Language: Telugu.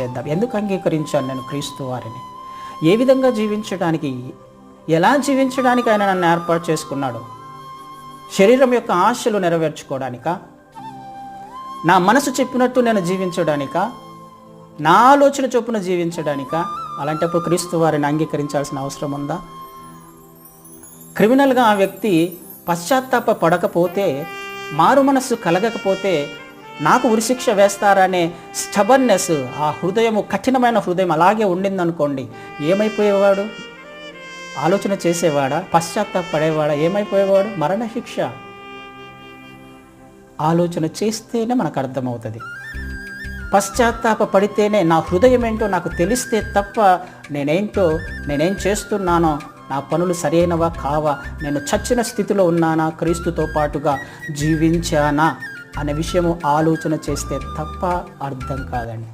చేద్దాం. ఎందుకు అంగీకరించాను నేను క్రీస్తు వారిని? ఏ విధంగా జీవించడానికి ఎలా జీవించడానికి ఆయన నన్ను ఏర్పాటు చేసుకున్నాడు? శరీరం యొక్క ఆశలు నెరవేర్చుకోవడానిక? నా మనసు చెప్పినట్టు నేను జీవించడానికా? నా ఆలోచన చొప్పున జీవించడానికా? అలాంటప్పుడు క్రీస్తు వారిని అంగీకరించాల్సిన అవసరం ఉందా? క్రిమినల్గా ఆ వ్యక్తి పశ్చాత్తాప పడకపోతే మారు మనస్సు కలగకపోతే నాకు ఉరిశిక్ష వేస్తారనే స్టబర్నెస్ ఆ హృదయము కఠినమైన హృదయం అలాగే ఉండిందనుకోండి ఏమైపోయేవాడు? ఆలోచన చేసేవాడా? పశ్చాత్తాపడేవాడా? ఏమైపోయేవాడు? మరణశిక్ష. ఆలోచన చేస్తేనే మనకు అర్థమవుతుంది. పశ్చాత్తాప పడితేనే నా హృదయం ఏంటో నాకు తెలిస్తే తప్ప నేనేంటో నేనేం చేస్తున్నానో నా పనులు సరైనవా కావా నేను చచ్చిన స్థితిలో ఉన్నానా క్రీస్తుతో పాటుగా జీవించానా? అనే విషయము ఆలోచన చేస్తే తప్ప అర్థం కాదండి.